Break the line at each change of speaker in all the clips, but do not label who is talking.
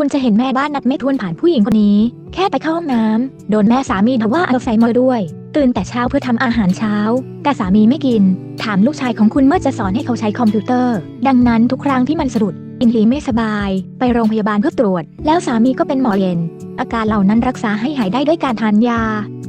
คุณจะเห็นแม่บ้านนัดไม่ทวนผ่านผู้หญิงคนนี้ แค่ไปเข้าห้องน้ำโดนแม่สามีด่าว่าเอัลไซเมอด้วย ตื่นแต่เช้าเพื่อทำอาหารเช้า แต่สามีไม่กิน ถามลูกชายของคุณเมื่อจะสอนให้เขาใช้คอมพิวเตอร์ ดังนั้นทุกครั้งที่มันสะดุด อินลีไม่สบาย ไปโรงพยาบาลเพื่อตรวจ แล้วสามีก็เป็นหมอเย็น อาการเหล่านั้นรักษาให้หายได้ด้วยการทานยา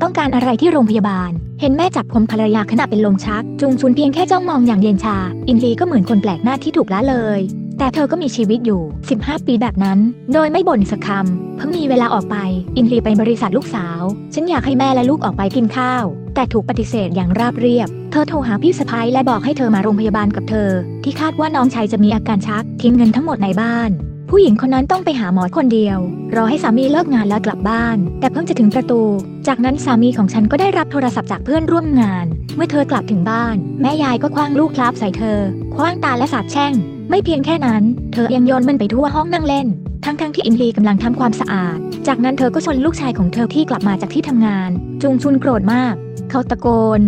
ต้องการอะไรที่โรงพยาบาล เห็นแม่จับผมภรรยาขณะเป็นลมชัก จุงชุนเพียงแค่จ้องมองอย่างเย็นชา อินลีก็เหมือนคนแปลกหน้าที่ถูกละเลย แต่เธอก็มีชีวิตอยู่ 15 ปีแบบนั้น โดยไม่บ่นสักคำ เพิ่งมีเวลาออกไป อินลีไปบริษัทลูกสาว ฉันอยากให้แม่และลูกออกไปกินข้าว แต่ถูกปฏิเสธอย่างราบเรียบ เธอโทรหาพี่สะพ้ายและบอกให้เธอมาโรงพยาบาลกับเธอ ที่คาดว่าน้องชายจะมีอาการชัก ทิ้งเงินทั้งหมดในบ้าน ผู้หญิงคนนั้นต้องไปหาหมอคนเดียว รอให้สามีเลิกงานแล้วกลับบ้าน แต่เพิ่งจะถึงประตู จากนั้นสามีของฉันก็ได้รับโทรศัพท์จากเพื่อนร่วมงาน มื่อเธอกลับถึงบ้าน แม่ยายก็คว้างลูกคลาบใส่เธอ คว้างตาและสาบแช่ง ไม่เพียงแค่นั้น เธอยังโยนมันไปทั่วห้องนั่งเล่น ทั้งๆที่อินลีกำลังทำความสะอาด จากนั้นเธอก็ชนลูกชายของเธอที่กลับมาจากที่ทำงาน จุงชุนโกรธมาก เขาตะโกน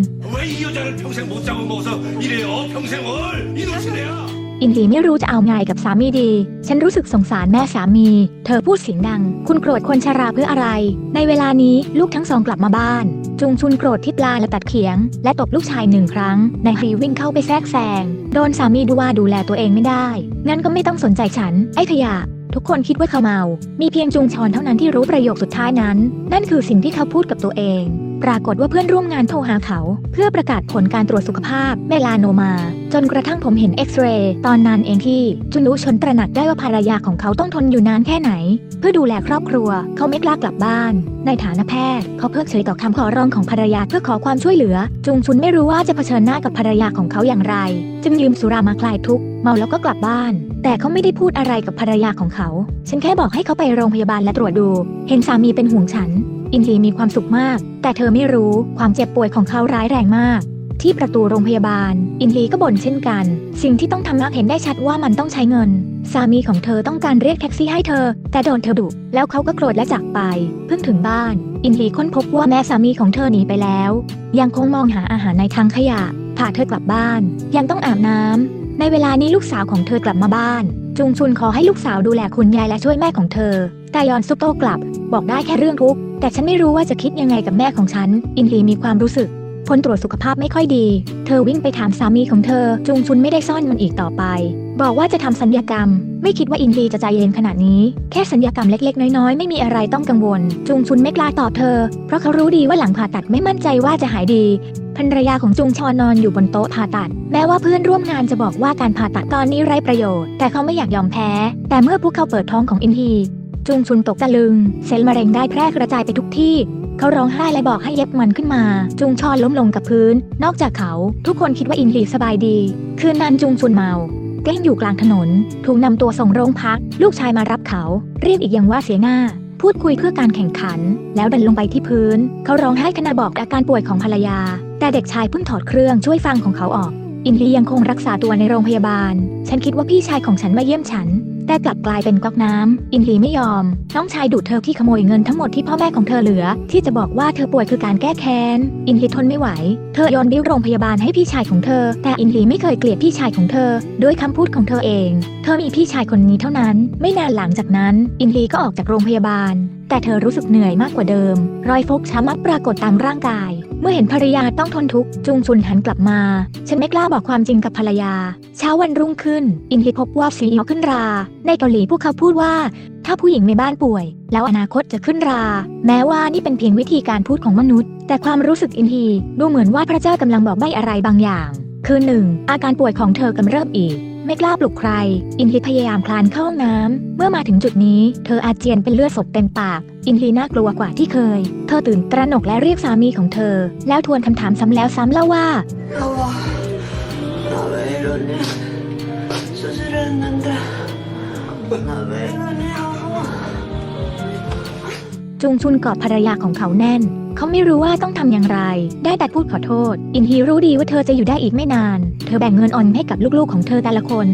อินดีไม่รู้จะเอาไงกับสามีดี ฉันรู้สึกสงสารแม่สามี เธอพูดเสียงดัง คุณโกรธคนชราเพื่ออะไร ในเวลานี้ลูกทั้งสองกลับมาบ้าน จุงชุนโกรธที่ปลาและตัดเขียง และตบลูกชายหนึ่งครั้ง นายฮีวิ่งเข้าไปแทรกแซง โดนสามีดูว่าดูแลตัวเองไม่ได้ งั้นก็ไม่ต้องสนใจฉัน ไอ้ขยะทุกคนคิดว่าเขาเมา มีเพียงจุงชอนเท่านั้นที่รู้ประโยคสุดท้ายนั้น นั่นคือสิ่งที่เขาพูดกับตัวเอง ปรากฏว่าเพื่อนร่วมงานโทรหาเขา เพื่อประกาศผลการตรวจสุขภาพเมลานโนมา จนกระทั่งผมเห็นเอ็กซเรย์ตอนนั้นเองที่จุนุชนตระหนักได้ว่าภรรยาของเขาต้องทนอยู่นานแค่ไหน เพื่อดูแลครอบครัว เขาไม่กล้ากลับบ้าน ในฐานะแพทย์ เขาเพิกเฉยต่อคำขอร้องของภรรยาเพื่อขอความช่วยเหลือ จุงชุนไม่รู้ว่าจะเผชิญหน้ากับภรรยาของเขาอย่างไร จึงยืมสุรามาคลายทุกข์เมาแล้วก็กลับบ้าน แต่เขาไม่ได้พูดอะไรกับภรรยาของเขา ฉันแค่บอกให้เขาไปโรงพยาบาลและตรวจดู เห็นสามีเป็นห่วงฉัน อินลีมีความสุขมาก แต่เธอไม่รู้ความเจ็บป่วยของเขาร้ายแรงมาก ที่ประตูโรงพยาบาล อินลีก็บ่นเช่นกัน สิ่งที่ต้องทำนักเห็นได้ชัดว่ามันต้องใช้เงิน สามีของเธอต้องการเรียกแท็กซี่ให้เธอ แต่โดนเธอดุแล้วเขาก็โกรธและจากไป เพิ่งถึงบ้าน อินลีค้นพบว่าแม่สามีของเธอหนีไปแล้ว ยังคงมองหาอาหารในถังขยะพาเธอกลับบ้าน ยังต้องอาบน้ำในเวลานี้ลูกสาวของเธอกลับมาบ้านจุงชุนขอให้ลูกสาวดูแลคุณยายและช่วยแม่ของเธอ แต่ยอนซุปโตกลับ บอกได้แค่เรื่องทุกข์ แต่ฉันไม่รู้ว่าจะคิดยังไงกับแม่ของฉัน อินลีมีความรู้สึก ผลตรวจสุขภาพไม่ค่อยดี เธอวิ่งไปถามสามีของเธอ จุงชุนไม่ได้ซ่อนมันอีกต่อไป บอกว่าจะทำสัญญกรรม ไม่คิดว่าอินลีจะใจเย็นขนาดนี้ แค่สัญญกรรมเล็กๆ น้อยๆ ไม่มีอะไรต้องกังวล จุงชุนไม่กล้าตอบเธอ เพราะเขารู้ดีว่าหลังผ่าตัดไม่มั่นใจว่าจะหายดีภรรยาของจุงชอนนอนอยู่บนโต๊ะผ่าตัด แม้ว่าเพื่อนร่วมงานจะบอกว่าการผ่าตัดตอนนี้ไร้ประโยชน์ แต่เขาไม่อยากยอมแพ้ แต่เมื่อพวกเขาเปิดท้องของอินฮี จุงชุนตกตะลึง เซลล์มะเร็งได้แพร่กระจายไปทุกที่ เขาร้องไห้และบอกให้เย็บมันขึ้นมา จุงชอนล้มลงกับพื้น นอกจากเขา ทุกคนคิดว่าอินฮีสบายดี คืนนั้นจุงชุนเมาเก้งอยู่กลางถนน ถูกนำตัวส่งโรงพัก ลูกชายมารับเขา เรียกอีกอย่างว่าเสียหน้า พูดคุยเพื่อการแข่งขัน แล้วดันลงไปที่พื้น เขาร้องไห้ขณะบอกอาการป่วยของภรรยา แต่เด็กชายเพิ่งถอดเครื่องช่วยฟังของเขาออก อินลียังคงรักษาตัวในโรงพยาบาล ฉันคิดว่าพี่ชายของฉันมาเยี่ยมฉัน แต่กลับกลายเป็นก๊อกน้ำอินลีไม่ยอม น้องชายดุเธอที่ขโมยเงินทั้งหมดที่พ่อแม่ของเธอเหลือ ที่จะบอกว่าเธอป่วยคือการแก้แค้น อินลีทนไม่ไหว เธอโยนบิ้วโรงพยาบาลให้พี่ชายของเธอ แต่อินลีไม่เคยเกลียดพี่ชายของเธอ ด้วยคำพูดของเธอเอง เธอมีพี่ชายคนนี้เท่านั้น ไม่นานหลังจากนั้น อินลีก็ออกจากโรงพยาบาล แต่เธอรู้สึกเหนื่อยมากกว่าเดิม รอยฟกช้ำมักปรากฏตามร่างกาย เมื่อเห็นภรรยาต้องทนทุกข์จุงชุนหันกลับมา ฉันไม่กล้าบอกความจริงกับภรรยา เช้าวันรุ่งขึ้น อินทีพบว่าซีอีขึ้นรา ในเกาหลีพวกเขาพูดว่า ถ้าผู้หญิงในบ้านป่วย แล้วอนาคตจะขึ้นรา แม้ว่านี่เป็นเพียงวิธีการพูดของมนุษย์ แต่ความรู้สึกอินทีดูเหมือนว่าพระเจ้ากำลังบอกใบ้อะไรบางอย่าง คือหนึ่งอาการป่วยของเธอกำเริบอีก ไม่กล้าปลุกใคร อินฮีพยายามคลานเข้าห้องน้ำ เมื่อมาถึงจุดนี้ เธออาเจียนเป็นเลือดสดเต็มปาก อินฮีน่ากลัวกว่าที่เคย เธอตื่นตระหนกและเรียกสามีของเธอ แล้วทวนคำถามซ้ำแล้วซ้ำเล่าว่า จุงชุนกอดภรรยาของเขาแน่น เขาไม่รู้ว่าต้องทำอย่างไร ได้แต่พูดขอโทษ อินฮีรู้ดีว่าเธอจะอยู่ได้อีกไม่นาน เธอแบ่งเงินออนให้กับลูกๆของเธอแต่ละคน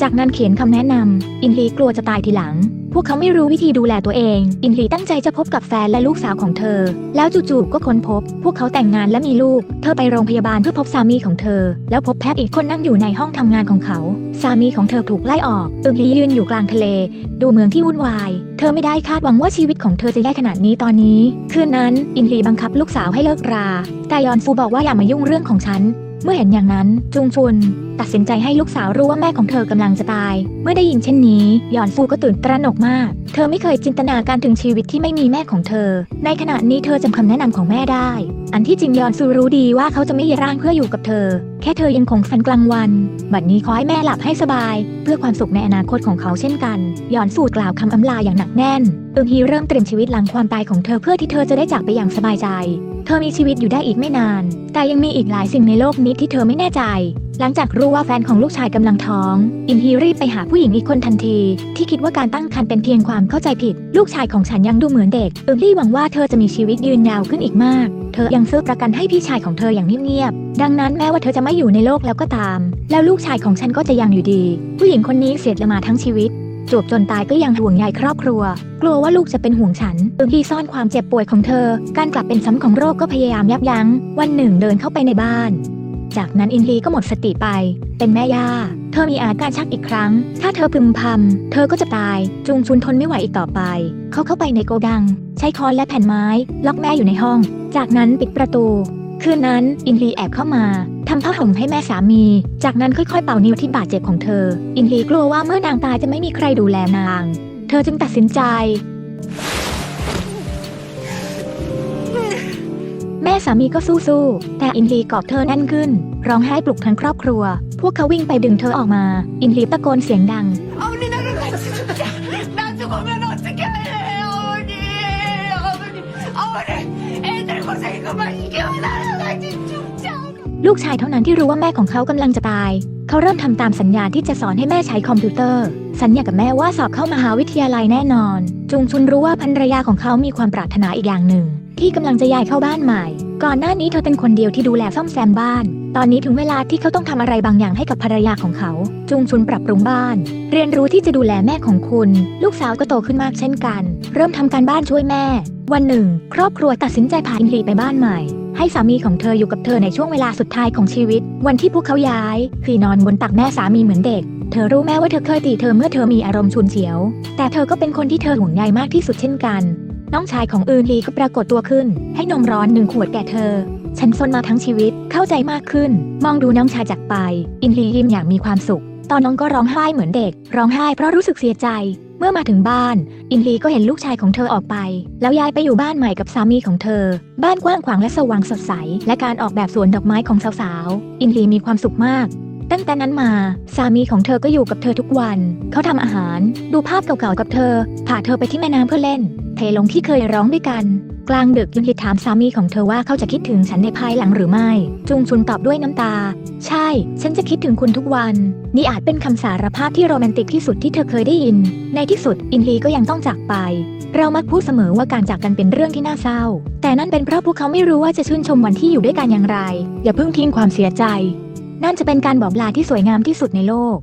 จากนั้นเขียนคำแนะนำอินฮีกลัวจะตายทีหลัง พวกเขาไม่รู้วิธีดูแลตัวเอง อินลีตั้งใจจะพบกับแฟนและลูกสาวของเธอ แล้วจู่ๆก็ค้นพบ พวกเขาแต่งงานและมีลูก เธอไปโรงพยาบาลเพื่อพบสามีของเธอ แล้วพบแพทย์อีกคนนั่งอยู่ในห้องทำงานของเขา สามีของเธอถูกไล่ออกอินลียืนอยู่กลางทะเล ดูเมืองที่วุ่นวาย เธอไม่ได้คาดหวังว่าชีวิตของเธอจะแย่ขนาดนี้ตอนนี้ คืนนั้น อินลีบังคับลูกสาวให้เลิกรา แต่ยอนฟูบอกว่าอย่ามายุ่งเรื่องของฉัน เมื่อเห็นอย่างนั้นจุงชุนตัดสินใจให้ลูกสาวรู้ว่าแม่ของเธอกำลังจะตาย เมื่อได้ยินเช่นนี้ยอนฟูก็ตื่นตระหนกมาก เธอไม่เคยจินตนาการถึงชีวิตที่ไม่มีแม่ของเธอ ในขณะนี้เธอจำคำแนะนำของแม่ได้ อันที่จริงยอนซูรู้ดีว่าเขาจะไม่ยร่างเพื่ออยู่กับเธอ แค่เธอยังคงฝันกลางวัน บัดนี้ขอให้แม่หลับให้สบาย เพื่อความสุขในอนาคตของเขาเช่นกันยอนฟูกล่าวคำอำลาอย่างหนักแน่นอึงฮีเริ่มเตรียมชีวิตหลังความตายของเธอเพื่อที่เธอจะได้จากไปอย่างสบายใจ เธอมีชีวิตอยู่ได้อีกไม่นาน แต่ยังมีอีกหลายสิ่งในโลกนี้ที่เธอไม่แน่ใจ หลังจากรู้ว่าแฟนของลูกชายกำลังท้อง อินฮีรีบไปหาผู้หญิงอีกคนทันที ที่คิดว่าการตั้งครรภ์เป็นเพียงความเข้าใจผิด ลูกชายของฉันยังดูเหมือนเด็กอึงลี่หวังว่าเธอจะมีชีวิตยืนยาวขึ้นอีกมาก เธอยังซื้อประกันให้พี่ชายของเธออย่างเงียบๆดังนั้นแม้ว่าเธอจะไม่อยู่ในโลกแล้วก็ตาม แล้วลูกชายของฉันก็จะยังอยู่ดี ผู้หญิงคนนี้เสียดละมาทั้งชีวิต จวบจนตายก็ยังห่วงใยครอบครัว กลัวว่าลูกจะเป็นห่วงฉันอึงที่ซ่อนความเจ็บป่วยของเธอ การกลับเป็นซ้ำของโรคก็พยายามยับยั้ง วันหนึ่งเดินเข้าไปในบ้าน จากนั้นอินลีก็หมดสติไป เป็นแม่ย่า เธอมีอาการชักอีกครั้ง ถ้าเธอพึมพำเธอก็จะตาย จุงชุนทนไม่ไหวอีกต่อไป เขาเข้าไปในโกดัง ใช้ค้อนและแผ่นไม้ ล็อกแม่อยู่ในห้อง จากนั้นปิดประตู คืนนั้น อินลีแอบเข้ามาทำผ้าห่มให้แม่สามี จากนั้นค่อยๆเป่านิ้วที่บาดเจ็บของเธอ อินลีกลัวว่าเมื่อนางตายจะไม่มีใครดูแลนาง เธอจึงตัดสินใจ แม่สามีก็สู้ๆ แต่อินลีกอดเธอแน่นขึ้น ร้องไห้ปลุกทั้งครอบครัว พวกเขาวิ่งไปดึงเธอออกมา อินลีตะโกนเสียงดัง ลูกชายเท่านั้นที่รู้ว่าแม่ของเขากำลังจะตาย เขาเริ่มทำตามสัญญาที่จะสอนให้แม่ใช้คอมพิวเตอร์ สัญญากับแม่ว่าสอบเข้ามหาวิทยาลัยแน่นอน จุงชุนรู้ว่าภรรยาของเขามีความปรารถนาอีกอย่างหนึ่ง ที่กำลังจะย้ายเข้าบ้านใหม่ ก่อนหน้านี้เธอเป็นคนเดียวที่ดูแลซ่อมแซมบ้าน ตอนนี้ถึงเวลาที่เขาต้องทำอะไรบางอย่างให้กับภรรยาของเขา จุงชุนปรับปรุงบ้าน เรียนรู้ที่จะดูแลแม่ของคุณ ลูกสาวก็โตขึ้นมากเช่นกัน เริ่มทำการบ้านช่วยแม่ วันหนึ่ง ครอบครัวตัดสินใจพาอินลีไปบ้านใหม่ ให้สามีของเธออยู่กับเธอในช่วงเวลาสุดท้ายของชีวิต วันที่พวกเขาย้าย คือนอนบนตักแม่สามีเหมือนเด็ก เธอรู้แม้ว่าเธอเคยตีเธอเมื่อเธอมีอารมณ์ฉุนเฉียว แต่เธอก็เป็นคนที่เธอห่วงใยมากที่สุดเช่นกัน น้องชายของอื่นลีก็ปรากฏตัวขึ้น ให้นมร้อนหนึ่งขวดแก่เธอ ฉันซนมาทั้งชีวิตเข้าใจมากขึ้น มองดูน้องชายจากไป อินลียิ้มอย่างมีความสุข ตอนน้องก็ร้องไห้เหมือนเด็ก ร้องไห้เพราะรู้สึกเสียใจ เมื่อมาถึงบ้าน อินลีก็เห็นลูกชายของเธอออกไป แล้วย้ายไปอยู่บ้านใหม่กับสามีของเธอ บ้านกว้างขวางและสว่างสดใส และการออกแบบสวนดอกไม้ของสาวๆ อินลีมีความสุขมากตั้งแต่นั้นมาสามีของเธอก็อยู่กับเธอทุกวัน เขาทำอาหาร ดูภาพเก่าๆกับเธอพาเธอไปที่แม่น้ำเพื่อเล่น เทลงที่เคยร้องด้วยกัน กลางดึกยุนฮิถามสามีของเธอว่าเขาจะคิดถึงฉันในภายหลังหรือไม่ จุงชุนตอบด้วยน้ำตา ใช่ ฉันจะคิดถึงคุณทุกวัน นี่อาจเป็นคำสารภาพที่โรแมนติกที่สุดที่เธอเคยได้ยิน ในที่สุดอินลีก็ยังต้องจากไป เรามักพูดเสมอว่าการจากกันเป็นเรื่องที่น่าเศร้า แต่นั่นเป็นเพราะพวกเขาไม่รู้ว่าจะชื่นชมวันที่อยู่ด้วยกันอย่างไร อย่าเพิ่งทิ้งความเสียใจ นั่นจะเป็นการบอกลาที่สวยงามที่สุดในโลก